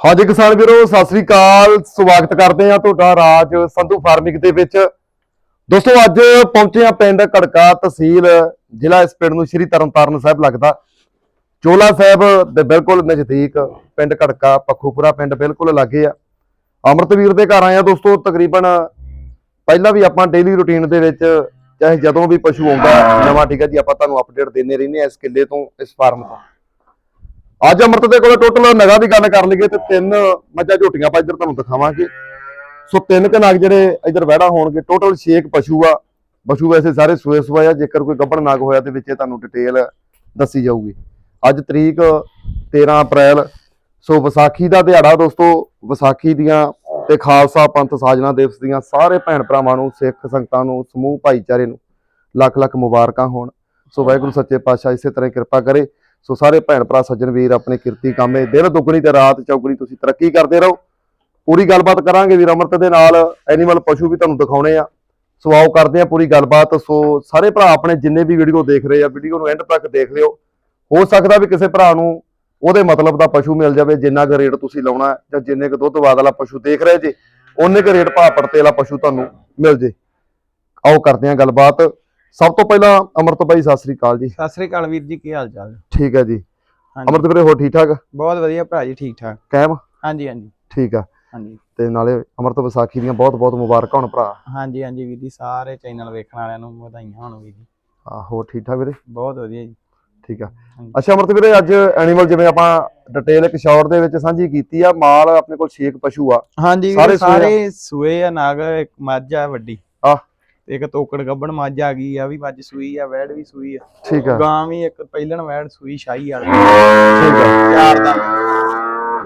ਹਾਂਜੀ ਕਿਸਾਨ ਵੀਰੋ, ਸਤਿ ਸ੍ਰੀ ਅਕਾਲ। ਸਵਾਗਤ ਕਰਦੇ ਆ ਤੁਹਾਡਾ ਰਾਜ ਸੰਧੂ ਫਾਰਮਿੰਗ ਦੇ ਵਿੱਚ। ਦੋਸਤੋ, ਅੱਜ ਪਹੁੰਚੇ ਆ ਪਿੰਡ ਕੜਕਾ ਤਹਿਸੀਲ, ਜ਼ਿਲ੍ਹਾ ਇਸ ਪਿੰਡ ਨੂੰ ਸ਼੍ਰੀ ਤਰਨਤਾਰਨ ਸਾਹਿਬ ਲੱਗਦਾ। ਚੋਲਾ ਸਾਹਿਬ ਦੇ ਬਿਲਕੁਲ ਨਜ਼ਦੀਕ ਪਿੰਡ ਕੜਕਾ, ਪੱਖੂਪੁਰਾ ਪਿੰਡ ਬਿਲਕੁਲ ਲਾਗੇ ਆ। ਅਮਰਤਵੀਰ ਦੇ ਘਰ ਆਏ ਆ ਦੋਸਤੋ, ਤਕਰੀਬਨ ਪਹਿਲਾਂ ਵੀ ਆਪਾਂ ਡੇਲੀ ਰੁਟੀਨ ਦੇ ਵਿੱਚ, ਚਾਹੇ ਜਦੋਂ ਵੀ ਪਸ਼ੂ ਆਉਂਦਾ, ਨਵਾਂ ਠੀਕ ਹੈ ਜੀ, ਆਪਾਂ ਤੁਹਾਨੂੰ ਅਪਡੇਟ ਦਿੰਦੇ ਰਹਿੰਦੇ ਆ ਇਸ ਕਿੱਲੇ ਤੋਂ, ਇਸ ਫਾਰਮ ਤੋਂ। ਅੱਜ ਅਮਰਤ ਦੇ ਕੋਲ ਟੋਟਲ ਨਗਾਂ ਦੀ ਗੱਲ ਕਰ ਲਈਏ ਤੇ ਤਿੰਨ ਮੱਝਾਂ ਝੋਟੀਆਂ ਆਪਾਂ ਇੱਧਰ ਤੁਹਾਨੂੰ ਦਿਖਾਵਾਂਗੇ। ਸੋ ਤਿੰਨ ਕ ਨਗ ਜਿਹੜੇ ਇੱਧਰ ਵਹਿੜਾ ਹੋਣਗੇ ਟੋਟਲ 6 ਪਸ਼ੂ ਆ। ਪਸ਼ੂ ਵੈਸੇ ਸਾਰੇ ਸੂਏ ਸੂਏ ਆ, ਜੇਕਰ ਕੋਈ ਗੱਭਣ ਨਗ ਹੋਇਆ ਤੇ ਵਿੱਚੇ ਤੁਹਾਨੂੰ ਡਿਟੇਲ ਦੱਸੀ ਜਾਊਗੀ। ਅੱਜ ਤਰੀਕ 13 ਅਪ੍ਰੈਲ, ਸੋ ਵਿਸਾਖੀ ਦਾ ਦਿਹਾੜਾ ਦੋਸਤੋ, ਵਿਸਾਖੀ ਦੀਆਂ ਤੇ ਖਾਲਸਾ ਪੰਥ ਸਾਜਣਾ ਦਿਵਸ ਦੀਆਂ ਸਾਰੇ ਭੈਣ ਭਰਾਵਾਂ ਨੂੰ, ਸਿੱਖ ਸੰਗਤਾਂ ਨੂੰ, ਸਮੂਹ ਭਾਈਚਾਰੇ ਨੂੰ ਲੱਖ ਲੱਖ ਮੁਬਾਰਕਾਂ ਹੋਣ। ਸੋ ਵਾਹਿਗੁਰੂ ਸੱਚੇ ਪਾਤਸ਼ਾਹ ਇਸੇ ਤਰ੍ਹਾਂ ਕਿਰਪਾ ਕਰੇ। ਸੋ ਸਾਰੇ ਭੈਣ ਭਰਾ, ਸੱਜਣ ਵੀਰ, ਆਪਣੇ ਕਿਰਤੀ ਕਾਮੇ, ਦਿਨ ਦੁੱਗਣੀ ਤੇ ਰਾਤ ਚੌਗਣੀ ਤੁਸੀਂ ਤਰੱਕੀ ਕਰਦੇ ਰਹੋ। ਪੂਰੀ ਗੱਲਬਾਤ ਕਰਾਂਗੇ ਵੀਰ ਅਮਰਤ ਦੇ ਨਾਲ। ਐਨੀਮਲ ਪਸ਼ੂ ਵੀ ਤੁਹਾਨੂੰ ਦਿਖਾਉਣੇ ਆ। ਸੋ ਆਓ ਕਰਦੇ ਆ ਪੂਰੀ ਗੱਲਬਾਤ। ਸੋ ਸਾਰੇ ਭਰਾ ਆਪਣੇ ਜਿੰਨੇ ਵੀ ਵੀਡੀਓ ਦੇਖ ਰਹੇ ਆ ਵੀਡੀਓ ਨੂੰ ਐਂਡ ਤੱਕ ਦੇਖ ਲਿਓ। ਹੋ ਸਕਦਾ ਵੀ ਕਿਸੇ ਭਰਾ ਨੂੰ ਉਹਦੇ ਮਤਲਬ ਦਾ ਪਸ਼ੂ ਮਿਲ ਜਾਵੇ, ਜਿੰਨਾ ਕੁ ਰੇਟ ਤੁਸੀਂ ਲਾਉਣਾ ਜਾਂ ਜਿੰਨੇ ਕੁ ਦੁੱਧ ਵਾਲਾ ਪਸ਼ੂ ਦੇਖ ਰਹੇ ਜੇ, ਉਹਨੇ ਕੁ ਰੇਟ ਭਾਅ ਪੜਤੇ ਵਾਲਾ ਪਸ਼ੂ ਤੁਹਾਨੂੰ ਮਿਲ ਜੇ। ਆਓ ਕਰਦੇ ਆ ਗੱਲਬਾਤ। ਸਭ ਤੋਂ ਪਹਿਲਾਂ ਅਮਰਤ ਭਾਈ ਸਤਿ ਸ੍ਰੀ ਅਕਾਲ ਜੀ। ਸਤਿ ਸ੍ਰੀ ਅਕਾਲ ਵੀਰ ਜੀ ਕੀ ਹਾਲ ਚਾਲ ਠੀਕ ਹੈ ਜੀ। ਅਮਰਤ ਵੀਰੇ ਹੋ ਠੀਕ ਠਾਕ ਬਹੁਤ ਵਧੀਆ ਭਰਾ ਜੀ ਠੀਕ ਠਾਕ ਕਾਇਮ? ਹਾਂਜੀ ਹਾਂਜੀ। ਠੀਕ ਆ। ਹਾਂਜੀ। ਤੇ ਨਾਲੇ ਅਮਰਤ ਵਿਸਾਖੀ ਦੀਆਂ ਬਹੁਤ ਬਹੁਤ ਮੁਬਾਰਕਾਂ ਹੋਣ ਭਰਾ। ਹਾਂਜੀ ਹਾਂਜੀ ਵੀਰ ਜੀ ਸਾਰੇ ਚੈਨਲ ਵੇਖਣ ਵਾਲਿਆਂ ਨੂੰ ਵਧਾਈਆਂ ਹੋਣ ਵੀਰ ਜੀ। ਆਹੋ ਠੀਕ ਠਾਕ ਵੀਰੇ? ਬਹੁਤ ਵਧੀਆ ਜੀ। ਠੀਕ ਆ। ਅੱਛਾ ਅਮਰਤ ਵੀਰੇ ਅੱਜ ਐਨੀਮਲ ਜਿਵੇਂ ਆਪਾਂ ਡਿਟੇਲ ਇੱਕ ਸ਼ਾਰਟ ਦੇ ਵਿੱਚ ਸਾਂਝੀ ਕੀਤੀ ਆ ਮਾਲ ਆਪਣੇ ਕੋਲ 6 ਪਸ਼ੂ ਆ। ਹਾਂਜੀ ਸਾਰੇ ਸਾਰੇ ਸੂਏ ਆ? ਸਾਰੇ ਸੂਏ ਆ ਨਾਗ ਇੱਕ ਮੱਝ ਆ ਵੱਡੀ। ਆਹ। ਤੇ ਇੱਕ ਤੋਕੜ ਗੱਬਣ ਮੱਝ ਆ ਗਈ ਆ ਵੀ ਮੱਝ ਸੂਈ ਆ ਵੈੜ ਵੀ ਸੂਈ ਆ। ਠੀਕ ਆ। ਗਾਂ ਵੀ ਇੱਕ ਪਹਿਲਣ ਵੈੜ ਸੂਈ ਸ਼ਾਹੀ ਵਾਲੀ। ਠੀਕ ਆ। ਚਾਰ ਦਾ।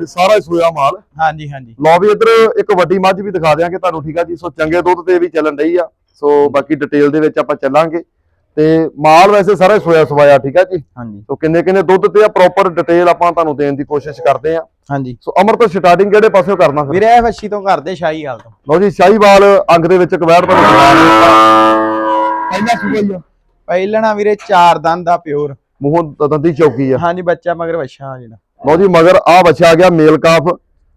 ਇਹ ਸਾਰਾ ਹੀ ਸੋਇਆ ਮਾਲ। ਹਾਂਜੀ ਹਾਂਜੀ। ਲਓ ਵੀ ਇੱਧਰ ਇੱਕ ਵੱਡੀ ਮੱਝ ਵੀ ਦਿਖਾ ਦਿਆਂਗੇ ਤੁਹਾਨੂੰ ਠੀਕ ਆ ਜੀ। ਸੋ ਚੰਗੇ ਦੁੱਧ ਤੇ ਵੀ ਚੱਲਣ ਰਹੀ ਆ। ਸੋ ਬਾਕੀ ਡਿਟੇਲ ਦੇ ਵਿੱਚ ਆਪਾਂ ਚੱਲਾਂਗੇ। ਤੇ ਮਾਲ ਵੈਸੇ ਸਾਰਾ ਹੀ ਸੋਇਆ ਸਵਾਇਆ ਠੀਕ ਆ ਜੀ? ਹਾਂਜੀ। ਸੋ ਕਿੰਨੇ ਕਿੰਨੇ ਦੁੱਧ ਤੇ ਆ ਪ੍ਰੋਪਰ ਡਿਟੇਲ ਆਪਾਂ ਤੁਹਾਨੂੰ ਦੇਣ ਦੀ ਕੋਸ਼ਿਸ਼ ਕਰਦੇ ਆ। ਹਾਂਜੀ। ਸੋ ਅਮਰ ਤੋਂ ਸਟਾਰਟਿੰਗ ਕਿਹੜੇ ਪਾਸਿਓਂ ਕਰਨਾ ਫਿਰ? ਵੀਰੇ ਇਹ ਵੱਛੀ ਤੋਂ ਕਰਦੇ ਸ਼ਾਹੀ ਹਾਲ ਤੋਂ। ਲਓ ਜੀ ਸ਼ਾਹੀਵਾਲ ਅੰਗ ਦੇ ਵਿੱਚ ਕਵੈੜ ਦਿੱਤਾ ਪਹਿਲਾ ਸੂਆ ਹੀ ਆ। ਪਹਿਲਣਾ ਵੀਰੇ ਚਾਰ ਦੰਦ ਦਾ ਪਿਓਰ। ਮੂੰਹੋਂ ਦੰਦੀ ਚੌਕੀ ਆ। ਹਾਂਜੀ ਬੱਚਾ ਮਗਰ ਵੱਛਾ ਆ ਜਿਹੜਾ। ਲਓ ਜੀ ਮਗਰ ਆ ਬੱਚਾ ਆ ਗਿਆ ਮੇਲ ਕਾਫ।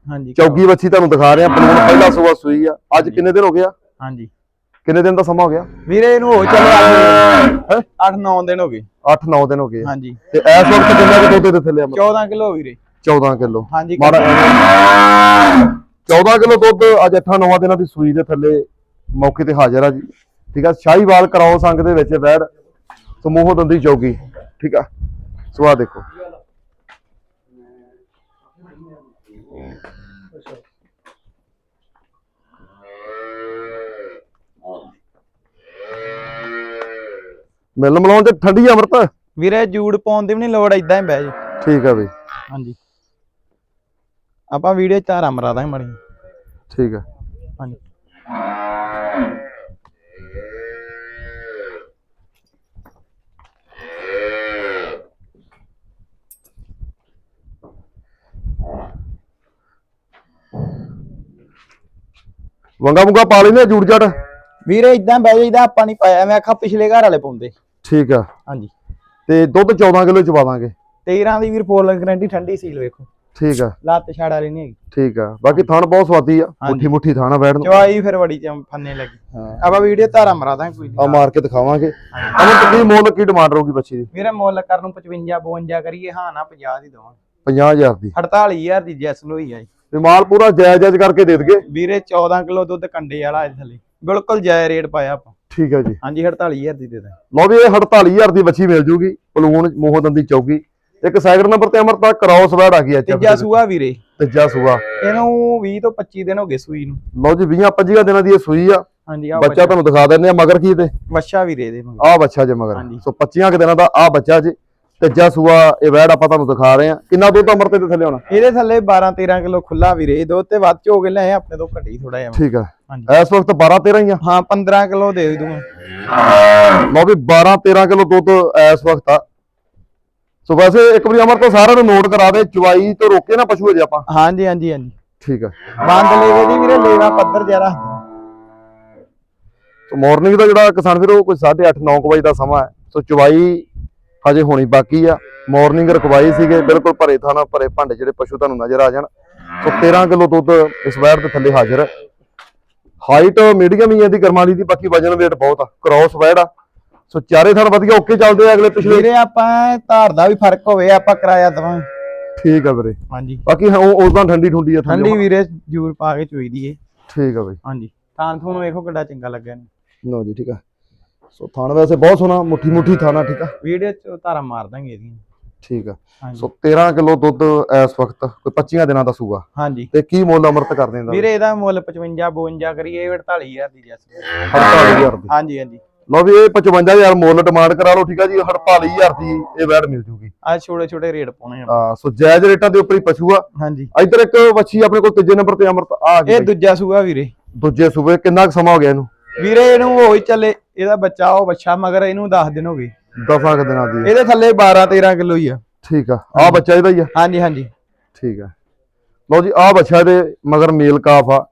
ਹਾਂਜੀ ਚੌਕੀ ਬੱਚੀ ਤੁਹਾਨੂੰ ਦਿਖਾ ਰਹੇ ਆ ਪਲੂਣ ਪਹਿਲਾ ਸੂਆ ਸੂਈ ਆ। ਅੱਜ ਕਿੰਨੇ ਦਿਨ ਹੋ ਗਿਆ ਹਾਂਜੀ। ਕਿੰਨੇ ਦਿਨ ਦਾ ਸਮਾਂ ਹੋ ਗਿਆ? ਵੀਰੇ ਇਹਨੂੰ ਹੋ ਚੱਲੇ 8-9 ਦਿਨ ਹੋ ਗਏ। 8-9 ਦਿਨ ਹੋ ਗਏ। ਹਾਂਜੀ। ਤੇ ਇਸ ਵਕਤ ਕਿੰਨਾ ਕੁ ਦੁੱਧ ਦੇ ਥੱਲੇ ਆ? 14 ਕਿਲੋ ਵੀਰੇ। 14 ਕਿਲੋ। ਹਾਂਜੀ ਮਾੜਾ 14 ਕਿਲੋ ਦੁੱਧ ਅੱਜ 8-9 ਦਿਨਾਂ ਦੀ ਸੂਈ ਦੇ ਥੱਲੇ ਮੌਕੇ ਤੇ ਹਾਜ਼ਰ ਆ ਜੀ। ਠੀਕ ਆ? ਸ਼ਾਹੀਵਾਲ ਕਰਾਓ ਸੰਗ ਦੇ ਵਿੱਚ ਬੈੜ ਸਮੂਹ ਦੰਦੀ ਚੌਕੀ ਠੀਕ ਆ? ਸਵਾ ਦੇਖੋ। ਮਿਲ ਮਲਾਉਣ ਤੇ ਠੰਡੀ ਅਮਰਤ। ਵੀਰੇ ਜੂੜ ਪਾਉਣ ਦੀ ਵੀ ਨਹੀਂ ਲੋੜ ਇਦਾਂ ਹੀ ਬਹਿ ਜੀ। ਠੀਕ ਆ ਬਈ। ਹਾਂਜੀ। ਆਪਾਂ ਵੀਡੀਓ ਚ ਧਾਰਾ ਮਰਾ ਦਾਂਗੇ ਮੜੀ ਠੀਕ ਆ। ਹਾਂਜੀ। ਵੰਗਾ ਵੰਗਾ ਪਾ ਲੈਨੇ ਜੂੜ ਜੜ। ਵੀਰੇ ਇਦਾਂ ਬਹਿ ਜਾਈਦਾ ਆਪਾਂ ਨਹੀਂ ਪਾਇਆ। ਮੈਂ ਆਖਾ ਪਿਛਲੇ ਘਰ ਵਾਲੇ ਪਾਉਂਦੇ। ਠੀਕ ਆ। ਹਾਂਜੀ। ਤੇ ਦੁੱਧ 14 ਕਿਲੋ ਚ ਪਾ ਦਾਂਗੇ। 13 ਦੀ ਵੀਰ ਫੋਲ ਗਰੰਟੀ ਠੰਡੀ ਸੀਲ ਵੇਖੋ। ਠੀਕ ਆ। ਲੱਤ ਛਾੜ ਵਾਲੀ ਨਹੀਂ ਹੈਗੀ। ਠੀਕ ਆ। ਬਾਕੀ ਥਣ ਬਹੁਤ ਸਵਾਦੀ ਆ। ਮੁੱਠੀ ਮੁੱਠੀ ਥਾਣਾ ਬੈਠ ਨੂੰ। ਚਵਾਈ ਫਿਰ ਬੜੀ ਚਮ ਫੰਨੇ ਲੱਗੀ। ਆਪਾਂ ਵੀਡੀਓ ਧਾਰਾ ਮਰਾ ਦਾਂਗੇ ਕੋਈ ਆ ਮਾਰ ਕੇ ਦਿਖਾਵਾਂਗੇ। ਅਮਰ ਕਿੰਨੀ ਮੁੱਲ ਕੀ ਡਿਮਾਂਡ ਰਹੂਗੀ ਬੱਚੀ ਦੀ? ਵੀਰੇ ਮੁੱਲ ਕਰਨ ਨੂੰ 55 52 ਕਰੀਏ ਹਾਂ ਨਾ 50 ਦੀ ਦਵਾਂ 50000 ਦੀ। 48000 ਦੀ ਜੈਸ ਹੋਈ ਆ ਜੀ। ਤੇ ਮਾਲ ਪੂਰਾ ਜਾਇਜ਼ ਜਾਇਜ਼ ਕਰਕੇ ਦੇ ਦਗੇ ਵੀਰੇ 14 ਕਿਲੋ ਦੁੱਧ ਕੰਡੇ ਵਾਲਾ ਇਹਦੇ ਥੱਲੇ। ਬਿਲਕੁਲ ਜਾਇਜ਼ ਰੇਟ ਪਾਇਆ ਆਪਾਂ। ਠੀਕ ਆ ਜੀ। ਹਾਂਜੀ 48000 ਦੀ ਦੇ ਦਾਂ। ਲਓ ਵੀ ਇਹ 48000 ਦੀ ਬੱਚੀ ਮਿਲ ਜੂਗੀ ਪਲੂਣ ਮੋਹ ਦੰਦੀ ਚੌਕੀ ਇੱਕ ਸੈਕਿੰਡ ਨੰਬਰ ਤੇ ਅਮਰ ਤਾਂ ਕ੍ਰਾਸ ਵੈੜ ਆ ਗਈ ਐ ਤੀਜਾ ਸੂਆ ਵੀਰੇ। ਤੀਜਾ ਸੂਆ। ਇਹਨੂੰ 20 ਤੋਂ 25 ਦਿਨ ਹੋ ਗਏ ਸੂਈ ਨੂੰ। ਲਓ ਜੀ 20 25 ਦਿਨਾਂ ਦੀ ਇਹ ਸੂਈ ਆ। ਹਾਂਜੀ ਆ ਬੱਚਾ ਤੁਹਾਨੂੰ ਦਿਖਾ ਦਿੰਦੇ ਆ ਮਗਰ ਕੀ ਤੇ? ਵੱਛਾ ਵੀਰੇ ਦੇ ਮਗਰ। ਆ ਬੱਚਾ ਜੇ ਮਗਰ। ਸੋ 25 ਕੁ ਦਿਨਾਂ ਦਾ ਆ ਬੱਚਾ ਜੇ। ਤੀਜਾ ਸੂਆ ਇਹ ਵੈੜ ਆਪਾਂ ਤੁਹਾਨੂੰ ਦਿਖਾ ਰਹੇ ਆ ਕਿੰਨਾ ਦੁੱਧ ਅਮਰ ਤੇ ਥੱਲੇ ਹੋਣਾ? ਇਹਦੇ ਥੱਲੇ 12 13 ਕਿਲੋ ਖੁੱਲਾ ਵੀਰੇ ਦੁੱਧ ਤੇ ਵੱਧ ਚ ਹੋ ਗਏ ਲੈ ਆਪਣੇ ਤੋਂ ਘਟੀ ਥੋੜਾ ਜਿਹਾ। ਠੀਕ ਆ। ਹਾਂਜੀ। ਇਸ ਵਕਤ 12 13 ਹੀ ਆ? ਹਾਂ 15 ਕਿਲੋ ਦੇ ਦੂੰਗਾ ਲਓ ਵੀ 12 13 ਕਿਲੋ ਦੁੱਧ ਇਸ ਵਕਤ ਆ। ਸੋ ਵੈਸੇ ਇੱਕ ਵਾਰੀ ਅਮਰ ਤੋਂ ਸਾਰਿਆਂ ਨੂੰ ਨੋਟ ਕਰਾ ਦੇ ਚਵਾਈ ਤੋਂ ਰੋਕੇ ਨਾ ਪਸ਼ੂ ਜੇ ਆਪਾਂ। ਹਾਂਜੀ ਹਾਂਜੀ ਹਾਂਜੀ। ਠੀਕ ਆ। ਬੰਦ ਲੇਵੇ ਦੀ ਵੀਰੇ ਲੇਵਾ ਪੱਧਰ ਜਰਾ ਸੋ ਮਾਰਨਿੰਗ ਦਾ ਜਿਹੜਾ ਕਿਸਾਨ ਵੀਰੋ ਕੋਈ 8:30 9 ਵਜੇ ਦਾ ਸਮਾਂ ਹੈ। ਸੋ ਚਵਾਈ ਹਜੇ ਹੋਣੀ ਬਾਕੀ ਆ। ਮਾਰਨਿੰਗ ਰਕਵਾਈ ਸੀਗੇ ਬਿਲਕੁਲ ਭਰੇ ਥਾਣਾ ਭਰੇ ਭਾਂਡੇ ਜਿਹੜੇ ਪਸ਼ੂ ਤੁਹਾਨੂੰ ਨਜ਼ਰ ਆ ਜਾਣ। ਸੋ 13 ਕਿਲੋ ਦੁੱਧ ਇਸ ਵੈੜ ਦੇ ਥੱਲੇ ਹਾਜ਼ਰ ਹੈ। ਹਾਈਟ ਮੀਡੀਅਮ ਹੀ ਹੈ ਦੀ ਕਰਮਾਲੀ ਦੀ ਬਾਕੀ ਵਜਨ weight ਬਹੁਤ ਆ। ਕ੍ਰੋਸ ਵੈੜ ਆ। ਸੋ ਚਾਰੇ ਥਣ ਵਧੀਆ ਓਕੇ ਚੱਲਦੇ ਆ ਅਗਲੇ ਪਿਛਲੇ। ਵੀਰੇ ਆਪਾਂ ਧਾਰ ਦਾ ਵੀ ਫ਼ਰਕ ਹੋਵੇ ਆਪਾਂ ਕਿਰਾਇਆ ਦਵਾਂ ਠੀਕ ਆ ਵੀਰੇ। ਹਾਂਜੀ। ਬਾਕੀ ਹਾਂ ਉਦਾਂ ਠੰਡੀ ਠੁੰਡੀ ਆ ਥੱਲੇ। ਠੰਡੀ ਵੀਰੇ ਜੂਰ ਪਾ ਕੇ ਚੋਈ ਦੀ ਏ। ਠੀਕ ਆ ਬਈ। ਹਾਂਜੀ। ਤਾਂ ਤੁਹਾਨੂੰ ਵੇਖੋ ਕਿੱਡਾ ਚੰਗਾ ਲੱਗਿਆ ਨੇ ਲਓ ਜੀ ਠੀਕ ਆ। ਸੋ ਥਣ ਵੈਸੇ ਬਹੁਤ ਸੋਹਣਾ ਮੁੱਠੀ ਮੁੱਠੀ ਥਾਣਾ ਠੀਕ ਆ? ਵੀਡੀਓ ਚ ਧਾਰਾ ਮਾਰ ਦਾਂਗੇ ਇਹਦੀਆਂ। ਠੀਕ ਆ। ਹਾਂਜੀ। ਸੋ 13 ਕਿਲੋ ਦੁੱਧ ਇਸ ਵਕਤ ਕੋਈ 25 ਦਿਨਾਂ ਦਾ ਸੂਗਾ ਹਾਂਜੀ। ਤੇ ਕੀ ਮੁੱਲ ਅਮਰਤ ਕਰ ਦਿੰਦਾ? ਵੀਰੇ ਇਹਦਾ ਮੁੱਲ 55 52 ਕਰੀਏ 48000 ਦੀ ਜੈਸ। 48000 ਦੀ। ਹਾਂਜੀ ਹਾਂਜੀ। ਲਓ ਵੀ ਇਹ 55000 ਮੁੱਲ ਡਿਮਾਂਡ ਕਰਾ ਲਓ ਠੀਕ ਆ ਜੀ 48000 ਦੀ ਇਹ ਵੈੜ ਮਿਲ ਜੂਗੀ। ਆ ਛੋਟੇ ਛੋਟੇ ਰੇਟ ਪਾਉਣੇ ਆ। ਆ ਸੋ ਜਾਇਜ਼ ਰੇਟਾਂ ਦੇ ਉੱਪਰ ਹੀ ਪਸ਼ੂ ਆ। ਹਾਂਜੀ। ਇੱਧਰ ਇੱਕ ਵੱਛੀ ਆਪਣੇ ਕੋਲ ਤੀਜੇ ਨੰਬਰ ਤੇ ਅਮਰਤ ਆ ਗਈ ਇਹ। ਦੂਜਾ ਸੂਆ ਵੀਰੇ। ਦੂਜੇ ਸੂਬੇ ਕਿੰਨਾ ਕੁ ਸਮਾਂ ਹੋ ਗਿਆ ਇਹਨੂੰ? ਵੀਰੇ ਇਹਨੂੰ ਹੋਈ ਚੱਲੇ ਇਹਦਾ ਬੱਚਾ ਉਹ ਬੱਚਾ ਮਗਰ ਇਹਨੂੰ 10 ਦਿਨ ਹੋ ਗਏ। ਦਸਾਂ ਕੁ ਦਿਨਾਂ ਦੀ ਹੈ। ਇਹਦੇ ਥੱਲੇ 12 13 ਕਿਲੋ ਹੀ ਆ। ਠੀਕ ਆ। ਆ ਬੱਚਾ ਇਹਦਾ ਹੀ ਆ? ਹਾਂਜੀ ਹਾਂਜੀ। ਠੀਕ ਆ। ਲਓ ਜੀ ਆ ਬੱਚਾ ਇਹਦੇ ਮਗਰ ਮੇਲ ਕਾਫ ਆ।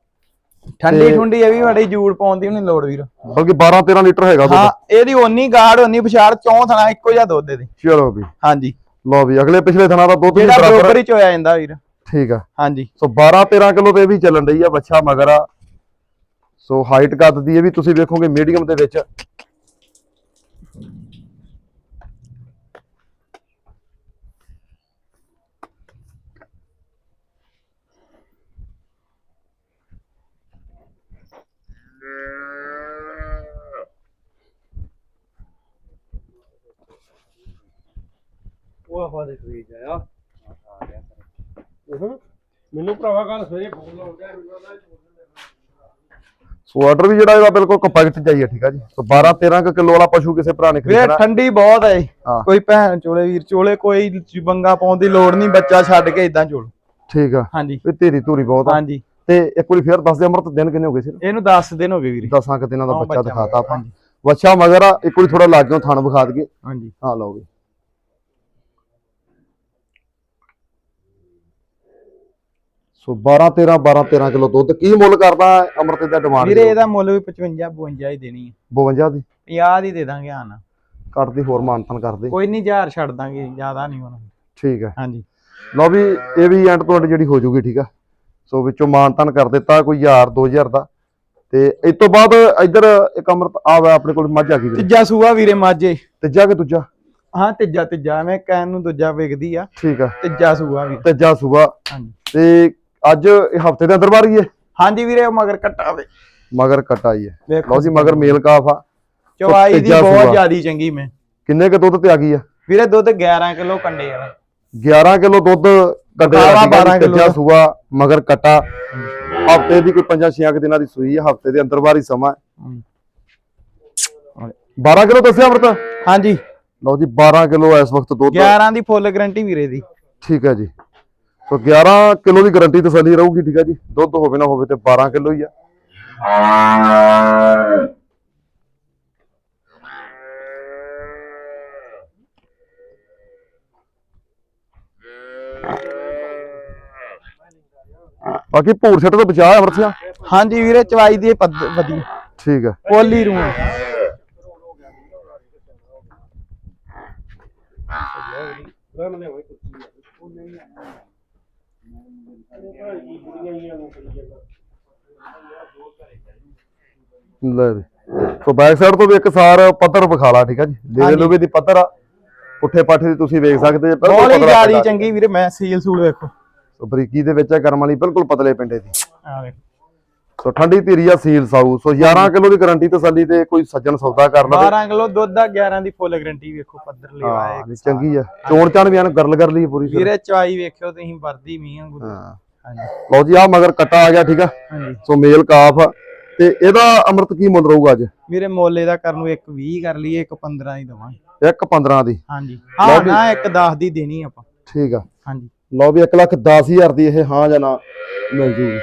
ਠੰਡੀ ਠੁੰਡੀ ਇਹ ਵੀ ਬੜੀ ਜੂੜ ਪਾਉਣ ਦੀ ਉਹਨੇ ਲੋੜ ਵੀਰ। ਬਲਕਿ 12 13 ਲੀਟਰ ਹੈਗਾ ਹਾਂ ਦੁੱਧ ਇਹਦੀ ਓਨੀ ਗਾੜ ਓਨੀ ਪਛਾੜ ਚੌਂ ਥਣਾ ਇੱਕੋ ਜਿਹਾ ਦੁੱਧ ਦੇ ਚਲੋ ਵੀ। ਹਾਂਜੀ। ਲਓ ਵੀ ਅਗਲੇ ਪਿਛਲੇ ਦਿਨਾਂ ਦਾ ਦੁੱਧ ਵੀ ਬਰਾਬਰ ਹੀ ਚੋਇਆ ਜਾਂਦਾ ਵੀਰ। ਠੀਕ ਆ। ਹਾਂਜੀ। ਸੋ 12 13 ਕਿਲੋ ਤੇ ਵੀ ਚੱਲਣ ਰਹੀ ਆ ਬੱਚਾ ਮਗਰ ਆ। ਸੋ ਹਾਈਟ ਕੱਦ ਦੀ ਇਹ ਵੀ ਤੁਸੀਂ ਵੇਖੋਗੇ ਮੀਡੀਅਮ ਦੇ ਵਿੱਚ। ਉਹ ਆਪਾਂ ਦੇ ਖਰੀਦ ਆਇਆ ਮੈਨੂੰ ਭਰਾਵਾ ਕੱਲ ਸਵੇਰੇ ਫੋਨ ਲਾਉਂਦਾ ਸੋ ਆਰਡਰ ਵੀ ਜਿਹੜਾ ਇਹਦਾ ਬਿਲਕੁਲ ਕੰਪੈਕਟ ਚਾਹੀਏ ਠੀਕ ਆ ਜੀ। ਸੋ 12 13 ਕੁ ਕਿਲੋ ਵਾਲਾ ਪਸ਼ੂ ਕਿਸੇ ਭਰਾ ਨੇ ਵੀਰੇ ਖਰੀਦਣਾ। ਠੰਡੀ ਬਹੁਤ ਹੈ। ਕੋਈ ਭੈਣ ਚੋਲੇ ਵੀਰ ਚੋਲੇ ਕੋਈ ਬੰਗਾ ਪਾਉਣ ਦੀ ਲੋੜ ਨਹੀਂ ਬੱਚਾ ਛੱਡ ਕੇ ਇਦਾਂ ਚੋਲ। ਠੀਕ ਆ। ਹਾਂਜੀ। ਇਹ ਤੇਰੀ ਧੂਰੀ ਬਹੁਤ ਆ। ਹਾਂਜੀ। ਤੇ ਇੱਕ ਵਾਰੀ ਫੇਰ ਦੱਸ ਦੇ ਅਮਰਤ ਦਿਨ ਕਿੰਨੇ ਹੋ ਗਏ ਸੀ? ਇਹਨੂੰ 10 ਦਿਨ ਹੋ ਗਏ ਵੀਰੇ। ਦਸਾਂ ਕੁ ਦਿਨਾਂ ਦਾ ਬੱਚਾ ਦਿਖਾਤਾ ਆਪਾਂ। ਬੱਚਾ ਮਗਰ ਆ ਇੱਕ ਵਾਰੀ ਥੋੜਾ ਲਾਗਿਓ ਥਣ ਵਿਖਾ ਦਈਏ। ਹਾਂਜੀ। ਹਾਂ ਲਓ ਵੀ ਸੋ 12 13 12 13 ਕਿਲੋ ਦੁੱਧ ਕੀ ਮੁੱਲ ਕਰਦਾ ਅਮਰਤ ਦਾ ਡਿਮਾਂਡ ਵੀਰੇ ਇਹਦਾ ਮੁੱਲ ਵੀ 55 52 ਹੀ ਦੇਣੀ ਹੈ 52 ਦੀ? 50 ਦੀ ਦੇ ਦਾਂਗੇ ਆਨ ਕੱਟਦੀ ਹੋਰ ਮਾਨਤਨ ਕਰਦੇ ਕੋਈ ਨਹੀਂ ਹਜ਼ਾਰ ਛੱਡ ਦਾਂਗੇ ਜ਼ਿਆਦਾ ਨਹੀਂ ਹੋਣਾ। ਠੀਕ ਹੈ। ਹਾਂਜੀ। ਲਓ ਵੀ ਇਹ ਵੀ ਐਂਡ ਤੋਂ ਜਿਹੜੀ ਹੋ ਜੂਗੀ ਠੀਕ ਆ? ਸੋ ਵਿੱਚੋਂ ਮਾਨਤਨ ਕਰ ਦਿੱਤਾ ਕੋਈ 1000 2000 ਦਾ। ਤੇ ਇਸ ਤੋਂ ਬਾਅਦ ਇੱਧਰ ਇੱਕ ਅਮਰਤ ਆ ਵਾ ਆਪਣੇ ਕੋਲ ਮੱਝ ਆ ਗਈ। ਤੀਜਾ ਸੂਆ ਵੀਰੇ ਮਾਝੇ। ਤੀਜਾ ਕਿ ਦੂਜਾ? ਹਾਂ ਤੀਜਾ ਤੀਜਾ ਮੈਂ ਕਹਿਣ ਨੂੰ ਦੂਜਾ ਵੇਖਦੀ ਆ। ਠੀਕ ਆ। ਤੀਜਾ ਸੂਆ ਵੀ ਤੀਜਾ ਸੂਆ। ਹਾਂਜੀ। ਤੇ ਅੱਜ ਇਹ ਹਫ਼ਤੇ ਦੇ ਅੰਦਰ ਬਾਰੀ ਹੈ ਹਾਂਜੀ ਵੀਰੇ ਉਹ ਮਗਰ ਕੱਟਾ ਵੇ ਮਗਰ ਕਟਾ ਹੀ ਹੈ ਵੇਖੋ। ਲਓ ਜੀ ਮਗਰ ਮੇਲ ਕਾਫ ਆ। ਚਵਾਈ ਦੀ ਤੀਜਾ ਬਹੁਤ ਸੂਆ। ਜ਼ਿਆਦੀ ਚੰਗੀ ਮੈਂ। ਕਿੰਨੇ ਕ ਦੁੱਧ ਤੇ ਆ? ਗਈ ਆ ਵੀਰੇ ਦੁੱਧ 11 ਕਿਲੋ ਕੰਡੇ ਵਾਲਾ। 11 ਕਿਲੋ ਦੁੱਧ ਕੱਢਿਆ ਜੀ, 12 ਕਿਲੋ। ਦਾ। ਸੂਆ ਮਗਰ ਕਟਾ। ਹਫ਼ਤੇ ਦੀ ਕੋਈ 5-6 ਕੁ ਦਿਨਾਂ ਦੀ ਸੂਈ ਆ ਹਫ਼ਤੇ ਦੇ ਅੰਦਰ ਬਾਰੀ ਸਮਾਂ। ਹਮ। 12 ਕਿਲੋ ਦੱਸਿਆ ਅਮਰਤ? ਹਾਂਜੀ। ਲਓ ਜੀ 12 ਕਿਲੋ ਇਸ ਵਕਤ ਦੁੱਧ। 11 ਦੀ ਫੁੱਲ ਗਾਰੰਟੀ ਵੀਰੇ ਦੀ। ਠੀਕ ਹੈ ਜੀ। ਸੋ 11 ਕਿਲੋ ਦੀ ਗਾਰੰਟੀ ਤਸੱਲੀ ਰਹੂਗੀ ਠੀਕ ਹੈ ਜੀ। ਦੁੱਧ ਹੋਵੇ ਨਾ ਹੋਵੇ ਤੇ 12 ਕਿਲੋ ਹੀ ਆ। ਬਾਕੀ ਭੂਰ ਛੱਟ ਤੋਂ ਬਚਾ ਅਮਰਤ ਸਿੰਘ ਹਾਂਜੀ ਵੀਰੇ ਚਵਾਈ ਦੀ ਪੱਧ- ਵਧੀਆ ਠੀਕ ਹੈ ਪੋਲੀ ਰੂ ਰਹਿਣ ਲੈ ਹੋਏ ਕੁੱਤੀ ਉਹ ਨਹੀਂ ਲੈ ਵੀ। ਸੋ ਬੈਕ ਸਾਈਡ ਤੋਂ ਵੀ ਇੱਕ ਸਾਰ ਪੱਧਰ ਵਿਖਾ ਲਾ ਠੀਕ ਹੈ ਜੀ। ਲੇਵੇ ਹਾਂਜੀ। ਲੋਵੇ ਦੀ ਪੱਧਰ ਆ। ਪੁੱਠੇ ਪਾਠੇ ਦੀ ਤੁਸੀਂ ਵੇਖ ਸਕਦੇ ਜੇ ਬਿਲਕੁਲ ਪਤਲਾ ਜ਼ਿਆਦੀ। ਚੰਗੀ ਵੀਰੇ ਮੈਂ ਸੀਲ ਸੂਲ ਵੇਖੋ। ਸੋ ਬਰੀਕੀ ਦੇ ਵਿੱਚ ਆ ਕਰਮ ਵਾਲੀ ਬਿਲਕੁਲ ਪਤਲੇ ਪਿੰਡੇ ਦੀ। ਆ ਵੇਖੋ। ਸੋ ਠੰਡੀ ਧੀਰੀ ਆ ਸੀਲ ਸਾਊ। ਸੋ 11 ਕਿਲੋ ਦੀ ਗਾਰੰਟੀ ਤਸੱਲੀ ਤੇ ਕੋਈ ਸੱਜਣ ਸੌਦਾ ਕਰ ਲਵੇ। 12 ਕਿਲੋ ਦੁੱਧ ਦਾ 11 ਦੀ ਫੁੱਲ ਗਾਰੰਟੀ ਵੇਖੋ ਪੱਧਰ ਲਿਆ ਹਾਂ ਚੰਗੀ ਆ। ਚੋਣ ਚਾਣ ਵੀ ਐਨ ਗਰਲ ਕਰ ਲਈ ਪੂਰੀ। ਵੀਰੇ ਚਵਾਈ ਵੇਖਿਓ ਤੁਸੀਂ ਵਰਦੀ ਮੀਆਂ ਗੁਰੂ ਹਾਂ। ਹਾਂਜੀ। ਲਓ ਜੀ ਆ ਮਗਰ ਕਟਾ ਆ ਗਿਆ ਠੀਕ ਆ। ਹਾਂਜੀ। ਸੋ ਮੇਲ ਕਾਫ ਆ। ਤੇ ਇਹਦਾ ਅੰਮ੍ਰਿਤ ਕੀ ਮੁੱਲ ਰਹੂਗਾ ਅੱਜ? ਵੀਰੇ ਮੋਲੇ ਦਾ ਕਰਨ ਨੂੰ ਇੱਕ 20 ਕਰ ਲਈਏ ਇੱਕ 15 ਦੀ ਦਵਾਂਗੇ। ਇੱਕ 15 ਦੀ। ਹਾਂਜੀ। ਹਾਂ ਨਾ ਇੱਕ 10 ਦੀ ਦੇਣੀ ਆਪਾਂ। ਠੀਕ ਆ। ਹਾਂਜੀ। ਲਓ ਵੀ 1 ਲੱਖ 10000 ਦੀ ਇਹ ਹਾਂ ਜਾਂ ਨਾ ਮਿਲ ਜੂਗੀ।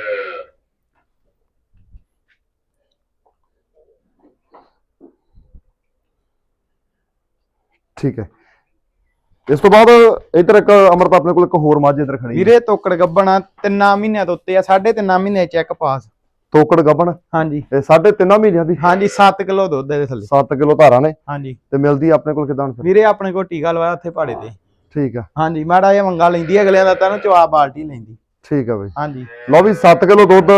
ਠੀਕ ਹੈ। ਇਸ ਤੋਂ ਬਾਅਦ ਇੱਧਰ ਇੱਕ ਅਮਰਤ ਆਪਣੇ ਕੋਲ ਇੱਕ ਹੋਰ ਮੱਝ ਇੱਧਰ ਖੜੀ ਵੀਰੇ ਤੋਕੜ ਗੱਬਣਾ ਤਿੰਨਾਂ ਮਹੀਨਿਆਂ ਤੋਂ ਉੱਤੇ ਆ ਸਾਢੇ ਤਿੰਨਾਂ ਮਹੀਨੇ ਚੈੱਕ ਪਾਸ ਤੋਕੜ ਗੱਬਣ। ਹਾਂਜੀ। ਇਹ ਸਾਢੇ ਤਿੰਨਾਂ ਮਹੀਨਿਆਂ ਦੀ। ਹਾਂਜੀ 7 ਕਿਲੋ ਦੁੱਧ ਇਹਦੇ ਥੱਲੇ। 7 ਕਿਲੋ ਧਾਰਾਂ ਨੇ। ਹਾਂਜੀ। ਤੇ ਮਿਲਦੀ ਆਪਣੇ ਕੋਲ ਕਿਦਾਂ ਫਿਰ? ਵੀਰੇ ਆਪਣੇ ਕੋਲ ਟੀਕਾ ਲਵਾਇਆ ਉੱਥੇ ਪਹਾੜੇ ਤੇ। ਠੀਕ ਆ। ਹਾਂਜੀ ਮਾੜਾ ਜਿਹਾ ਮੰਗਾ ਲੈਂਦੀ ਅਗਲਿਆਂ ਦਾ ਤਾਂ ਚਵਾ ਬਾਲਟੀ ਲੈਂਦੀ। ਠੀਕ ਆ ਬਈ। ਹਾਂਜੀ। ਲਓ ਵੀ 7 ਕਿਲੋ ਦੁੱਧ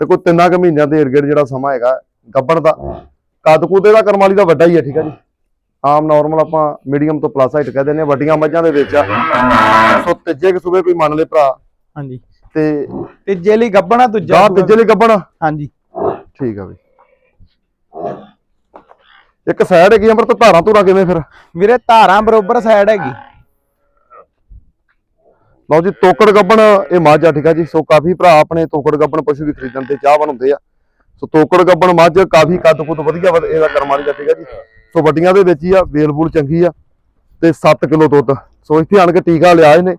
ਤੇ ਕੋਈ ਤਿੰਨਾਂ ਕੁ ਮਹੀਨਿਆਂ ਦੇ ਏਰਗੇੜ ਜਿਹੜਾ ਸਮਾਂ ਹੈਗਾ ਗੱਬਣ ਦਾ। ਕੱਦ ਕੁੱਦੇ ਦਾ ਕਰਮਾਲੀ ਦਾ ਵੱਡਾ ਹੀ ਹੈ ਠੀਕ ਆ ਜੀ। ਆਮ ਨਾਰਮਲ ਆਪਾਂ ਮੀਡੀਅਮ ਤੋਂ ਪਲੱਸ ਹਾਈਟ ਕਹਿ ਦਿੰਦੇ ਆ ਵੱਡੀਆਂ ਮੱਝਾਂ ਦੇ ਵਿੱਚ ਆ। ਸੋ ਤੀਜੇ ਕਿ ਸੂਬੇ ਕੋਈ ਮੰਨ ਲੇ ਭਰਾ। ਹਾਂਜੀ। ਤੇ ਤੀਜੇ ਲਈ ਗੱਬਣਾ ਦੂਜਾ ਸੂਆ। ਤੀਜੇ ਲਈ ਗੱਬਣ? ਹਾਂਜੀ। ਠੀਕ ਆ ਬਈ। ਇੱਕ ਸਾਈਡ ਹੈਗੀ ਅਮਰਤ ਧਾਰਾਂ ਧੂਰਾਂ ਕਿਵੇਂ ਫਿਰ? ਵੀਰੇ ਧਾਰਾਂ ਬਰੋਬਰ ਸਾਈਡ ਹੈਗੀ। ਲਓ ਜੀ ਤੋਕੜ ਗੱਬਣ ਇਹ ਮੱਝ ਆ ਠੀਕ ਆ ਜੀ? ਸੋ ਕਾਫੀ ਭਰਾ ਆਪਣੇ ਤੋਕੜ ਗੱਬਣ ਪਸ਼ੂ ਵੀ ਖਰੀਦਣ ਤੇ ਚਾਹਵਾਨ ਹੁੰਦੇ ਆ। ਸੋ ਤੋਕੜ ਗੱਬਣ ਮੱਝ ਕਾਫੀ ਕੱਦ ਕੁੱਦ ਵਧੀਆ ਵਧ- ਇਹਦਾ ਕਰਮਾਲੀ ਦਾ ਠੀਕ ਆ ਜੀ? ਸੋ ਵੱਡੀਆਂ ਦੇ ਵਿੱਚ ਹੀ ਆ ਵੇਲ ਬੂਲ ਚੰਗੀ ਆ ਤੇ 7 ਕਿਲੋ ਦੁੱਧ। ਸੋ ਇੱਥੇ ਆਣ ਕੇ ਟੀਕਾ ਲਿਆ ਇਹਨੇ।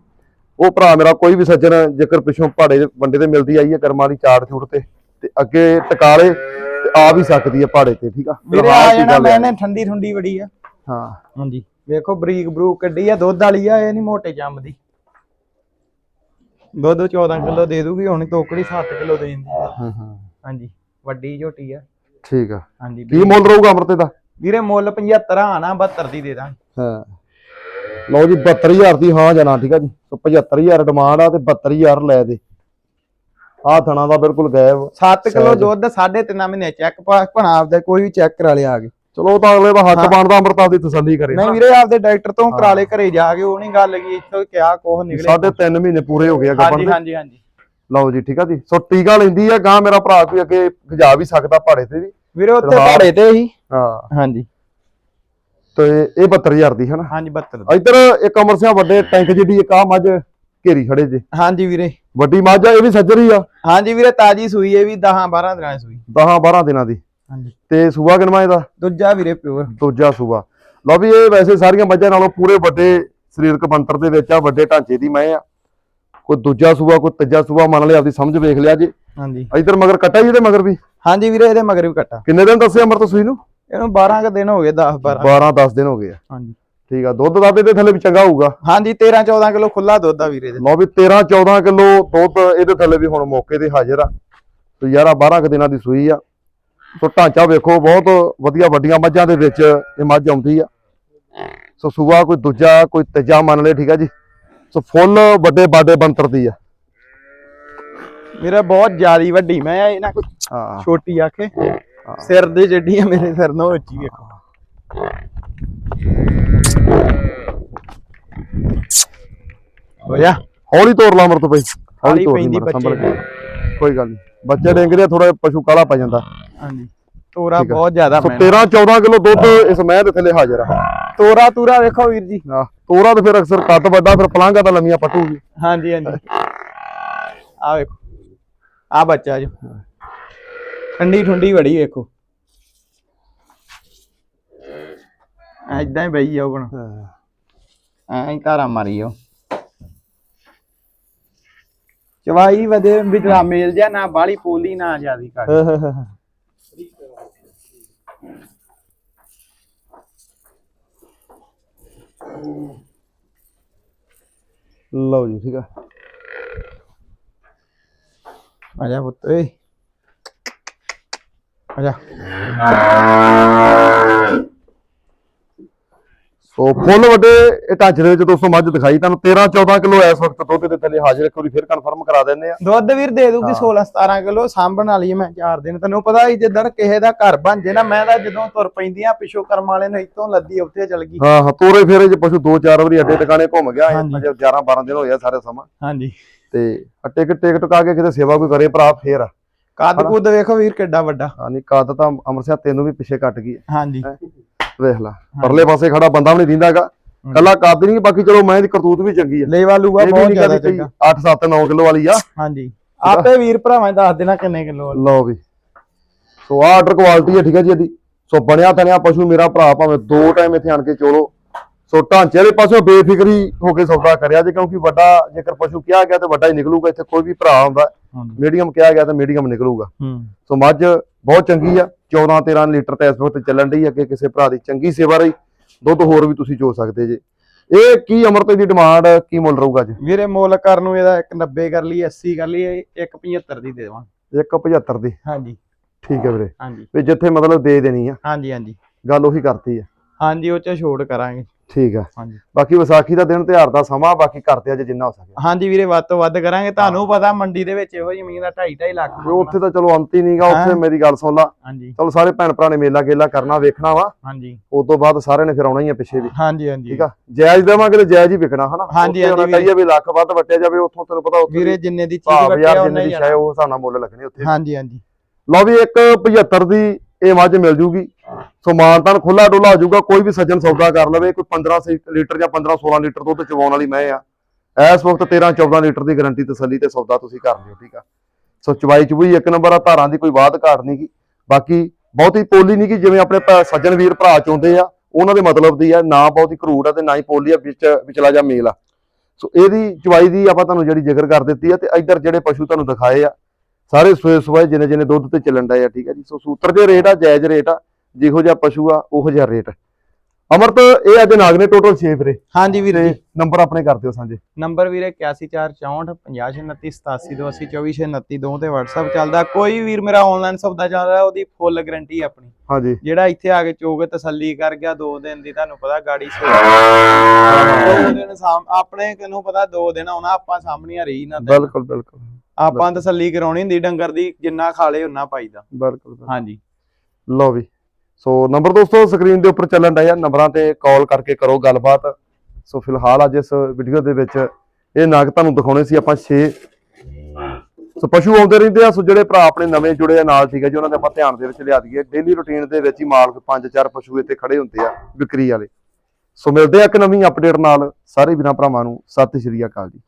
ਉਹ ਭਰਾ ਮੇਰਾ ਕੋਈ ਵੀ ਸੱਜਣ ਜੇਕਰ ਪਿੱਛੋਂ ਪਹਾੜੇ ਵੰਡੇ ਤੇ ਮਿਲਦੀ ਆਈ ਹੈ ਕਰਮਾਲੀ ਚਾੜ ਚੂੜ ਤੇ ਤੇ ਅੱਗੇ ਟਕਾਲੇ ਤੇ ਆ ਵੀ ਸਕਦੀ ਆ ਪਹਾੜੇ ਤੇ ਠੀਕ ਆ? ਫਿਲਹਾਲ ਆ ਜਾਣਾ। ਮੈਨੇ ਠੰਡੀ ਠੰਡੀ ਬੜੀ ਆ। ਹਾਂ। ਹਾਂਜੀ। ਵੇਖੋ ਬਰੀਕ ਬਰੂਕ ਕੱਢੀ ਆ ਦੁੱਧ ਵਾਲੀ ਆ ਇਹ ਨਹੀਂ ਮੋਟੇ ਜੰਮ ਦੀ। ਦੁੱਧ 14 ਕਿਲੋ ਦੇ ਦੂਗੀ ਹੁਣ ਤੋਕੜੀ 7 ਕਿਲੋ ਦੇ ਦਿੰਦੀ ਆ। ਹਾਂ ਹਾਂ। ਹਾਂਜੀ ਵੱਡੀ ਝੋਟੀ ਆ। ਠੀਕ ਆ। ਹਾਂਜੀ ਕੀ ਮੁੱਲ ਰਹੂਗਾ ਅਮਰਤੇ ਦਾ? ਵੀਰੇ ਮੁੱਲ 75 ਆਣਾ 72 ਦੀ ਦੇ ਦਾਂਗੇ। ਹਾਂ। ਲਓ ਜੀ 72000 ਦੀ ਹਾਂ ਜਾਣਾ ਠੀਕ ਆ ਜੀ। ਸੋ 75000 ਡਿਮਾਂਡ ਆ ਤੇ 72000 ਲੈ ਦੇ। ਆ ਥਣਾ ਦਾ ਬਿਲਕੁਲ ਗਾਇਬ। 7 ਕਿਲੋ। ਦੁੱਧ 3.5 ਮਹੀਨੇ ਚੈੱਕ ਭਣਾ ਆਪਦਾ ਕੋਈ ਵੀ ਚੈੱਕ ਕਰਾ ਲਿਆ ਆ ਕੇ। ਚਲੋ ਤਾਂ ਅਗਲੇ ਦਾ ਹੱਕ। ਬਣਦਾ ਅੰਮ੍ਰਿਤਾ ਦੀ ਤਸੱਲੀ ਕਰੇ। ਨਹੀਂ ਵੀਰੇ ਆਪਦੇ ਡਾਕਟਰ ਤੋਂ ਕਰਾ ਲੈ ਘਰੇ ਜਾ ਕੇ ਉਹ ਨਹੀਂ ਗੱਲ ਕੀ ਇੱਥੋਂ ਕਿਹਾ ਕੋਹ ਨਿਕਲੇ ਸਾਢੇ 3 ਮਹੀਨੇ ਪੂਰੇ ਹੋ ਗਏ ਆ ਹਾਂਜੀ ਦੇ। ਹਾਂਜੀ ਹਾਂਜੀ। ਲਓ ਜੀ ਠੀਕ ਆ ਜੀ। ਸੋ ਟੀਕਾ ਲੈਂਦੀ ਆ ਗਾਂ ਮੇਰਾ ਭਰਾ ਕੋਈ ਅੱਗੇ ਗਜਾ ਵੀ ਸਕਦਾ ਪਹਾੜੇ ਤੇ ਵੀ। ਵੀਰੇ ਉੱਥੇ ਪਹਾੜੇ ਤੇ ਹੀ। ਹਾਂ। ਹਾਂਜੀ। ਤੇ ਇਹ 72000 ਦੀ ਹੈ ਨਾ ਹਾਂਜੀ 72 ਦੀ। ਇੱਧਰ ਇੱਕ ਅਮਰਸਿਆ ਵੱਡੇ ਟੈਂਕ ਜਿੱਡੀ ਇੱਕ ਆ ਮੱਝ ਘੇਰੀ ਖੜੇ ਜੇ। ਹਾਂਜੀ ਵੀਰੇ। ਵੱਡੀ ਮੱਝ ਆ ਇਹ ਵੀ ਸੱਜਰੀ ਆ। ਹਾਂਜੀ ਵੀਰੇ ਤਾਜੀ ਸੂਈ ਇਹ ਵੀ 10 12 ਦਿਨਾਂ ਦੀ ਸੂਈ। 10 12 ਦਿਨਾਂ ਦੀ। ਹਾਂਜੀ। ਤੇ ਸੂਆ ਕਿਨਵਾ ਇਹਦਾ? ਦੂਜਾ ਵੀਰੇ ਪਿਓਰ। ਦੂਜਾ ਸੂਆ। ਲਓ ਵੀ ਇਹ ਵੈਸੇ ਸਾਰੀਆਂ ਮੱਝਾਂ ਨਾਲੋਂ ਪੂਰੇ ਵੱਡੇ ਸਰੀਰਕ ਬੰਤਰ ਦੇ ਵਿੱਚ ਆ ਵੱਡੇ ਢਾਂਚੇ ਦੀ ਮੈਂ ਆ। ਕੋਈ ਦੂਜਾ ਸੂਆ ਕੋਈ ਤੀਜਾ ਸੂਆ ਮੰਨ ਲਿਆ ਆਪਦੀ ਸਮਝ ਵੇਖ ਲਿਆ ਜੀ। ਹਾਂਜੀ। ਇਧਰ ਮਗਰ ਕੱਟਾ ਜੀ ਇਹਦੇ ਮਗਰ ਵੀ? ਹਾਂਜੀ ਵੀਰੇ ਇਹਦੇ ਮਗਰ ਵੀ ਕੱਟਾ ਕਿੰਨੇ ਦਿਨ ਦੱਸਿਆ ਅਮਰਤ ਸੂਈ ਨੂੰ? ਇਹਨੂੰ 12 ਕ ਦਿਨ ਹੋ ਗਏ 10 12 12 10 ਦਿਨ ਹੋ ਗਏ ਆ। ਹਾਂਜੀ। ਠੀਕ ਆ ਦੁੱਧ ਦਾ ਤੇ ਥੱਲੇ ਵੀ ਚੰਗਾ ਹੋਊਗਾ। ਹਾਂਜੀ 13 14 ਕਿਲੋ ਖੁੱਲਾ ਦੁੱਧ ਆ ਵੀਰੇ ਦੇ ਲਓ ਵੀ 13 14 ਕਿਲੋ ਦੁੱਧ ਇਹਦੇ ਥੱਲੇ ਵੀ ਹੁਣ ਮੌਕੇ ਤੇ ਹਾਜ਼ਰ ਆ। ਤੇ 11 12 ਕੁ ਦਿਨਾਂ ਦੀ ਸੂਈ ਆ। ਸੋ ਢਾਂਚਾ ਵੇਖੋ ਬਹੁਤ ਵਧੀਆ ਵੱਡੀਆਂ ਮੱਝਾਂ ਦੇ ਵਿੱਚ ਇਹ ਮੱਝ ਆਉਂਦੀ ਆ। ਸੋ ਸੂਆ ਕੋਈ ਦੂਜਾ ਕੋਈ ਤੀਜਾ ਮੰਨ ਲੈ ਠੀਕ ਆ ਜੀ। ਸੋ ਫੁੱਲ ਵੱਡੇ ਬਾਡੇ ਬੰਤਰ ਦੀ ਆ। ਵੀਰੇ ਬਹੁਤ ਜ਼ਿਆਦੀ ਵੱਡੀ ਮੈਂ ਇਹ ਨਾ ਕੋਈ ਛੋਟੀ ਆਖੇ ਸਿਰ ਦੇ ਜੱਡੀ ਆ ਮੇਰੇ ਸਿਰ ਨੂੰ ਉੱਚੀ ਵੇਖੋ। ਹੋਇਆ ਹੌਲੀ ਤੋਰ ਲਾ ਮਰਤ ਬਈ। ਹੌਲੀ ਤੋਰ ਪੈਂਦੀ ਬੱਚੇ ਕੇ। ਕੋਈ ਗੱਲ ਨਹੀਂ ਬੱਚੇ ਡੇਂਗਦੇ ਥੋੜਾ ਪਸ਼ੂ ਕਾਲਾ ਪੈ ਜਾਂਦਾ। ਹਾਂਜੀ। ਤੋਰਾ। ਬਹੁਤ ਜ਼ਿਆਦਾ ਮੈਂ 13 14 ਕਿਲੋ ਦੁੱਧ ਇਸ ਮਹਿ ਦੇ ਥੱਲੇ ਹਾਜ਼ਰ ਆ। ਤੋਰਾ ਤੂਰਾ ਵੇਖੋ ਵੀਰ ਜੀ। ਆਹ, ਤੋਰਾ ਤੇ ਫਿਰ ਅਕਸਰ ਕੱਦ ਵੱਡਾ ਫਿਰ ਪਲਾਂਗਾ ਤਾਂ ਲੰਮੀਆਂ ਪਟੂਗੀ। ਹਾਂਜੀ ਹਾਂਜੀ। ਆ ਵੇਖੋ। ਆ ਬੱਚਾ ਜੋ। ਠੰਡੀ ਠੰਡੀ ਬੜੀ ਵੇਖੋ। ਐਦਾਂ ਹੀ ਬਈ ਜਾਓ ਬਣ। ਐਂ ਹੀ ਧਾਰਾ ਮਾਰੀ ਜਾਓ ਚਵਾਈ ਵਧੇ ਵਿਚਲਾ ਮੇਲ ਜਾ ਨਾ ਬਾਲੀ ਪੋਲੀ ਨਾ ਜਿਆਦੀ ਕਰ ਲਓ ਜੀ ਠੀਕ ਆ। ਆ ਜਾ ਪੁੱਤ ਏ ਜਾ ਸੋ ਫੁੱਲ ਵੱਡੇ ਇਹ ਢਾਂਚੇ ਦੇ ਵਿੱਚ ਦੋਸਤੋ ਮੱਝ ਦਿਖਾਈ। ਤੁਹਾਨੂੰ 13 14 ਕਿਲੋ ਇਸ ਵਕਤ ਦੁੱਧ ਦੇ ਥੱਲੇ ਹਾਜ਼ਰ ਇੱਕ ਵਾਰੀ ਫਿਰ ਕਨਫਰਮ ਕਰਾ ਦਿੰਦੇ ਆ ਦੁੱਧ ਵੀਰ ਦੇ ਦੂਗੀ 16 17 ਕਿਲੋ ਸਾਂਭਣ ਵਾਲੀ ਹੈ ਮੈਂ 4 ਦਿਨ। ਤੈਨੂੰ ਪਤਾ ਹੀ ਜਿੱਦਣ ਕਿਸੇ ਦਾ ਘਰ ਬਣ ਜੇ ਨਾ ਮੈਂ ਤਾਂ ਜਦੋਂ ਤੁਰ ਪੈਂਦੀਆਂ ਪਿਛੋ ਕਰਮ ਵਾਲੇ ਨੂੰ ਇੱਥੋਂ ਲੱਦੀ ਉੱਥੇ ਚਲ ਗਈ। ਹਾਂ ਹਾਂ ਤੋਰੇ ਫੇਰੇ ਚ ਪਸ਼ੂ ਦੋ ਚਾਰ ਵਾਰੀ ਅੱਡੇ ਟਿਕਾਣੇ ਘੁੰਮ ਗਿਆ। ਇਹ ਹਾਂਜੀ। ਅਜੇ 11 12 ਦਿਨ ਹੋਏ ਆ ਸਾਰੇ ਸਮਾਂ। ਹਾਂਜੀ। ਤੇ ਅੱਟੇ ਕਿ ਟਿਕ ਟੁਕਾ ਕੇ ਕਿਤੇ ਸੇਵਾ ਕੋਈ ਕਰੇ ਭਰਾ ਫੇਰ। ਆ ਕੱਦ ਕੁੱਦ ਵੇਖੋ ਵੀਰ ਕਿੱਡਾ ਵੱਡਾ। ਹਾਂ ਨਹੀਂ ਕਾਦ ਤਾਂ ਅਮਰਸਿਆ ਤੈਨੂੰ ਵੀ ਪਿੱਛੇ ਕੱਟ ਗਈ ਹੈ। ਹਾਂਜੀ। ਵੇਖ ਲੈ ਪਰਲੇ ਪਾਸੇ ਖੜਾ ਬੰਦਾ ਵੀ ਨਹੀਂ ਦਿੰਦਾਗਾ। ਕੱਲਾ ਕੱਦ ਨਹੀਂ ਬਾਕੀ ਚਲੋ ਮੈਂ ਦੀ ਕਰਤੂਤ ਵੀ ਚੰਗੀ ਆ। ਲੇਵਾ ਲੂਗਾ ਇਹ ਵੀ ਬਹੁਤ ਜ਼ਿਆਦਾ ਚੰਗਾ। 8 7 9 ਕਿਲੋ ਵਾਲੀ ਆ। ਹਾਂਜੀ। ਆਪੇ ਵੀਰ ਭਰਾਵਾਂ ਦੱਸ ਦੇਣਾ ਕਿੰਨੇ ਕਿਲੋ ਲਓ ਵੀ। ਸੋ ਆਰਡਰ ਕੁਆਲਿਟੀ ਹੈ ਠੀਕ ਹੈ ਜੀ ਇਹਦੀ। ਸੋ ਬਣਿਆ ਤਣਿਆ ਪਸ਼ੂ ਮੇਰਾ ਭਰਾ ਭਾਵੇਂ ਦੋ ਟਾਈਮ ਇੱਥੇ ਆਣ ਕੇ ਚੋਲੋ। ਸੋ ਢਾਂਚੇ ਵਾਲੇ ਪਾਸੋਂ ਬੇਫਿਕਰੀ ਹੋ ਕੇ ਸੌਦਾ ਕਰਿਆ ਜੇ ਕਿਉਂਕਿ ਵੱਡਾ ਜੇਕਰ ਪਸ਼ੂ ਕਿਹਾ ਗਿਆ ਤਾਂ ਵੱਡਾ ਹੀ ਨਿਕਲੂਗਾ ਇੱਥੇ ਕੋਈ ਵੀ ਭਰਾ ਹੁੰਦਾ ਮੀਡੀਅਮ ਕਿਹਾ ਗਿਆ ਤਾਂ ਮੀਡੀਅਮ ਨਿਕਲੂਗਾ। ਸੋ ਮੱਝ ਬਹੁਤ ਚੰਗੀ ਆ 14 13 ਲੀਟਰ ਤੇ ਇਸ ਵਕਤ ਚੱਲਣ ਡਈ ਅੱਗੇ ਕਿਸੇ ਭਰਾ ਦੀ ਚੰਗੀ ਸੇਵਾ ਰਹੀ ਦੁੱਧ ਹੋਰ ਵੀ ਤੁਸੀਂ ਚੋ ਸਕਦੇ ਜੇ। ਇਹ ਕੀ ਅਮਰਤੇ ਦੀ ਡਿਮਾਂਡ ਕੀ ਮੁੱਲ ਰਹੂਗਾ ਜੀ ਵੀਰੇ ਮੁੱਲ ਕਰਨ ਨੂੰ ਇਹਦਾ 190 ਕਰ ਲਈ 80 ਕਰ ਲਈ 175 ਦੀ ਦੇ ਦੇਵਾਂ 175 ਦੀ? ਹਾਂਜੀ। ਠੀਕ ਹੈ ਵੀਰੇ। ਹਾਂਜੀ। ਵੀ ਜਿੱਥੇ ਮਤਲਬ ਦੇ ਦੇਣੀ ਆ। ਹਾਂਜੀ ਹਾਂਜੀ। ਗੱਲ ਉਹੀ ਕਰਤੀ ਆ। ਹਾਂਜੀ ਉਹ ਚ ਛੋਟ ਕਰਾਂਗੇ। ਠੀਕ ਆ। ਹਾਂਜੀ। ਬਾਕੀ ਵਿਸਾਖੀ ਦਾ ਦਿਨ ਤਿਉਹਾਰ ਦਾ ਸਮਾਂ ਬਾਕੀ ਕਰਦੇ ਅੱਜ ਜਿੰਨਾ ਹੋ ਸਕੇ ਹਾਂਜੀ ਵੀਰੇ ਵੱਧ ਤੋਂ ਵੱਧ ਕਰਾਂਗੇ। ਤੁਹਾਨੂੰ ਪਤਾ ਮੰਡੀ ਦੇ ਵਿੱਚ ਇਹੋ ਜ਼ਮੀਨ ਦਾ 2.5 2.5 ਲੱਖ ਵੀ ਉੱਥੇ ਤਾਂ ਚਲੋ ਅੰਤ ਹੀ ਨਹੀਂਗਾ ਉੱਥੇ। ਮੇਰੀ ਗੱਲ ਸੁਣ ਲਾ। ਹਾਂਜੀ। ਚਲੋ ਸਾਰੇ ਭੈਣ ਭਰਾ ਨੇ ਮੇਲਾ ਗੇਲਾ ਕਰਨਾ ਵੇਖਣਾ ਵਾ। ਹਾਂਜੀ। ਉਸ ਤੋਂ ਬਾਅਦ ਸਾਰਿਆਂ ਨੇ ਫਿਰ ਆਉਣਾ ਹੀ ਆ ਪਿੱਛੇ ਵੀ। ਹਾਂਜੀ ਹਾਂਜੀ। ਠੀਕ ਆ। ਜਾਇਜ਼ ਦੇਵਾਂਗੇ ਤੇ ਜਾਇਜ਼ ਹੀ ਵਿਕਣਾ ਹਨਾ? ਹਾਂਜੀ, ਹਾਂਜੀ ਕਹੀਏ ਵੀ ਲੱਖ ਵੱਧ ਵਟਿਆ ਜਾਵੇ ਉੱਥੋਂ ਤੈਨੂੰ ਪਤਾ ਉੱਥੇ ਵੀਰੇ ਜਿੰਨੇ ਦੀ ਚੀਜ਼ ਵੱਟਿਆ ਉਹਨਾਂ ਦੀ। ਸ਼ਾਇ ਉਹ ਹਿਸਾਬ ਨਾਲ ਮੁੱਲ ਲੱਗਣੇ ਉੱਥੇ। ਹਾਂਜੀ ਹਾਂਜੀ। ਲਓ ਵੀ ਇੱਕ 75 ਦੀ ਇਹ ਮੱਝ ਮਿਲ ਜੂਗੀ। ਸੋ ਮਾਨਤਾਨ ਖੁੱਲਾ ਡੋਲਾ ਹੋ ਜਾਊਗਾ, ਕੋਈ ਵੀ ਸੱਜਣ ਸੌਦਾ ਕਰ ਲਵੇ, ਕੋਈ 15 ਸੇ- ਲੀਟਰ ਜਾਂ 15 16 ਲੀਟਰ ਦੁੱਧ ਚਵਾਉਣ ਵਾਲੀ ਮੈਂ ਆ। ਇਸ ਵਕਤ 13 14 ਲੀਟਰ ਦੀ ਗਾਰੰਟੀ ਤਸੱਲੀ ਤੇ ਸੌਦਾ ਤੁਸੀਂ ਕਰ ਲਿਓ, ਠੀਕ ਆ? ਸੋ ਚਵਾਈ ਚਬੂਈ, ਇੱਕ ਨੰਬਰ ਆ, ਧਾਰਾਂ ਦੀ ਕੋਈ ਬਾਤ ਘਾਟ ਨਹੀਂ ਬਾਕੀ ਬਹੁਤੀ ਪੋਲੀ ਨਹੀਂ ਗੀ, ਜਿਵੇਂ ਆਪਣੇ ਸੱਜਣ ਵੀਰ ਭਰਾ ਚਾਹੁੰਦੇ ਆ, ਉਹਨਾਂ ਦੇ ਮਤਲਬ ਦੀ ਆ, ਨਾ ਬਹੁਤੀ ਕਰੂੜ ਆ ਤੇ ਨਾ ਹੀ ਪੋਲੀ ਆ, ਵਿੱਚ, ਵਿਚਲਾ ਜਾ ਮੇਲ ਆ। ਸੋ ਇਹਦੀ ਚਵਾਈ ਦੀ ਆਪਾਂ ਤੁਹਾਨੂੰ ਜਿਹੜੀ ਜ਼ਿਕਰ ਕਰ ਦਿੱਤੀ ਆ ਤੇ ਇੱਧਰ ਜਿਹੜੇ ਪਸ਼ੂ ਤੁਹਾਨੂੰ ਦਿਖਾਏ ਆ, ਸਾਰੇ ਸੋਏ ਸੋਏ ਜਿੰਨੇ ਜਿੰਨੇ ਦੁੱਧ ਤੇ ਚੱਲਣ ਡਏ ਆ, ਠੀਕ ਆ ਜੀ? ਸੋ ਸੂਤਰ ਦੇ ਰੇਟ ਆ, ਜਾਇਜ਼ ਰੇਟ ਆ। ਜਿਹੋ ਜਿਹਾ ਪਸ਼ੂ ਆ ਉਹੋ ਜਿਹਾ ਰੇਟ। ਅਮਰਤ ਇਹ ਅੱਜ ਨਾਗ ਨੇ ਟੋਟਲ 6 ਵੀਰੇ। ਹਾਂਜੀ ਵੀਰੇ ਨੰਬਰ ਆਪਣੇ ਕਰ ਦਿਓ ਸਾਂਝੇ। ਨੰਬਰ ਵੀਰੇ 8164 5029 87 ਦੋ ਤੇ WhatsApp ਚੱਲਦਾ। ਕੋਈ ਵੀਰ ਮੇਰਾ ਆਨਲਾਈਨ ਸੌਦਾ ਚੱਲਦਾ ਉਹਦੀ ਫੁੱਲ ਗਾਰੰਟੀ ਆਪਣੀ। ਹਾਂਜੀ। ਜਿਹੜਾ ਇੱਥੇ ਆ ਕੇ ਚੋਗੇ ਤਸੱਲੀ ਕਰ ਗਿਆ ਦੋ ਦਿਨ ਦੀ ਤੁਹਾਨੂੰ ਪਤਾ ਗਾੜੀ ਸੋ ਆਪਣੇ ਕਿਨੂੰ ਪਤਾ ਦੋ ਦਿਨ ਆਉਣਾ ਆਪਾਂ ਸਾਹਮਣੇ ਰਹੀ ਨਾ ਬਿਲਕੁਲ ਬਿਲਕੁਲ। ਆਪਾਂ ਤਸੱਲੀ ਕਰਾਉਣੀ ਹੁੰਦੀ ਡੰਗਰ ਦੀ ਜਿੰਨਾ ਖਾ ਲੇ ਉਨਾ ਪਾਈਦਾ। ਬਿਲਕੁਲ ਬਿਲਕੁਲ। ਹਾਂਜੀ। ਲਓ ਵੀ। ਸੋ ਨੰਬਰ ਦੋਸਤੋ ਸਕਰੀਨ ਦੇ ਉੱਪਰ ਚੱਲਣ ਡਿਆ ਨੰਬਰਾਂ ਤੇ ਕਾਲ ਕਰਕੇ ਕਰੋ ਗੱਲਬਾਤ। ਸੋ ਫਿਲਹਾਲ ਅੱਜ ਇਸ ਵੀਡੀਓ ਦੇ ਵਿੱਚ ਇਹ ਨਾਗ ਤੁਹਾਨੂੰ ਦਿਖਾਉਣੇ ਸੀ ਆਪਾਂ 6 ਸੋ ਪਸ਼ੂ ਆਉਂਦੇ ਰਹਿੰਦੇ ਆ। ਸੋ ਜਿਹੜੇ ਭਰਾ ਆਪਣੇ ਨਵੇਂ ਜੁੜੇ ਆ ਨਾਲ ਠੀਕ ਹੈ ਜੀ, ਉਹਨਾਂ ਦੇ ਆਪਾਂ ਧਿਆਨ ਦੇ ਵਿੱਚ ਲਿਆ ਦਈਏ। ਡੇਲੀ ਰੁਟੀਨ ਦੇ ਵਿੱਚ ਹੀ ਮਾਲਕ ਪੰਜ ਚਾਰ ਪਸ਼ੂ ਇੱਥੇ ਖੜੇ ਹੁੰਦੇ ਆ ਵਿਕਰੀ ਵਾਲੇ। ਸੋ ਮਿਲਦੇ ਆ ਇੱਕ ਨਵੀਂ ਅਪਡੇਟ ਨਾਲ। ਸਾਰੇ ਵੀਰਾਂ ਭਰਾਵਾਂ ਨੂੰ ਸਤਿ ਸ਼੍ਰੀ ਅਕਾਲ ਜੀ।